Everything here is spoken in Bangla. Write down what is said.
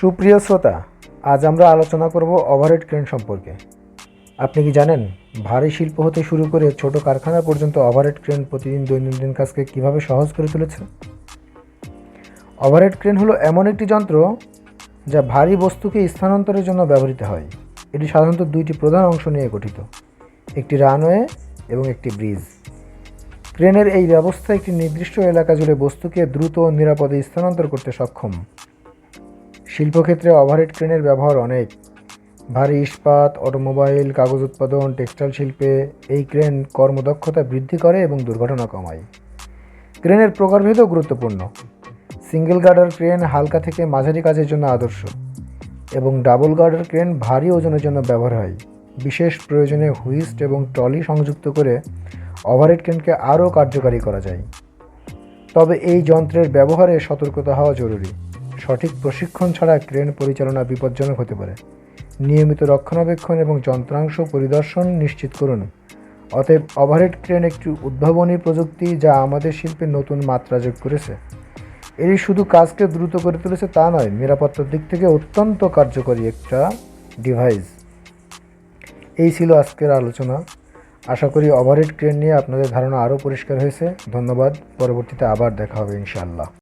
সুপ্রিয় শ্রোতা, আজ আমরা আলোচনা করব ওভারহেড ক্রেন সম্পর্কে। আপনি কি জানেন, ভারী শিল্প হতে শুরু করে ছোট কারখানা পর্যন্ত ওভারহেড ক্রেন প্রতিদিন দৈনন্দিন কাজকে কীভাবে সহজ করে তুলেছে? ওভারহেড ক্রেন হলো এমন একটি যন্ত্র যা ভারী বস্তুকে স্থানান্তরের জন্য ব্যবহৃত হয়। এটি সাধারণত দুইটি প্রধান অংশ নিয়ে গঠিত, একটি রানওয়ে এবং একটি ব্রিজ ক্রেনের এই ব্যবস্থা একটি নির্দিষ্ট এলাকা জুড়ে বস্তুকে দ্রুত ও নিরাপদে স্থানান্তর করতে সক্ষম। শিল্পক্ষেত্রে ওভারহেড ক্রেনের ব্যবহার অনেক। ভারী ইস্পাত অটোমোবাইল কাগজ উৎপাদন টেক্সটাইল শিল্পে এই ক্রেন কর্মদক্ষতা বৃদ্ধি করে এবং দুর্ঘটনা কমায়। ক্রেনের প্রকারভেদও গুরুত্বপূর্ণ। সিঙ্গেল গার্ডার ক্রেন হালকা থেকে মাঝারি কাজের জন্য আদর্শ এবং ডাবল গার্ডার ক্রেন ভারী ওজনের জন্য ব্যবহার হয়। বিশেষ প্রয়োজনে হুইস্ট এবং ট্রলি সংযুক্ত করে ওভারহেড ক্রেনকে আরও কার্যকারী করা যায়। তবে এই যন্ত্রের ব্যবহারে সতর্কতা হওয়া জরুরি। সঠিক প্রশিক্ষণ ছাড়া ক্রেন পরিচালনা বিপজ্জনক হতে পারে। নিয়মিত রক্ষণাবেক্ষণ এবং যন্ত্রাংশ পরিদর্শন নিশ্চিত করুন। অতএব ওভারহেড ক্রেন একটি উদ্ভাবনী প্রযুক্তি যা আমাদের শিল্পে নতুন মাত্রা যোগ করেছে। এটি শুধু কাজকে দ্রুত করে তুলেছে তা নয়, নিরাপত্তার দিক থেকে অত্যন্ত কার্যকরী একটা ডিভাইস এই ছিল আজকের আলোচনা। আশা করি ওভারহেড ক্রেন নিয়ে আপনাদের ধারণা আরও পরিষ্কার হয়েছে। ধন্যবাদ। পরবর্তীতে আবার দেখা হবে ইনশাআল্লাহ।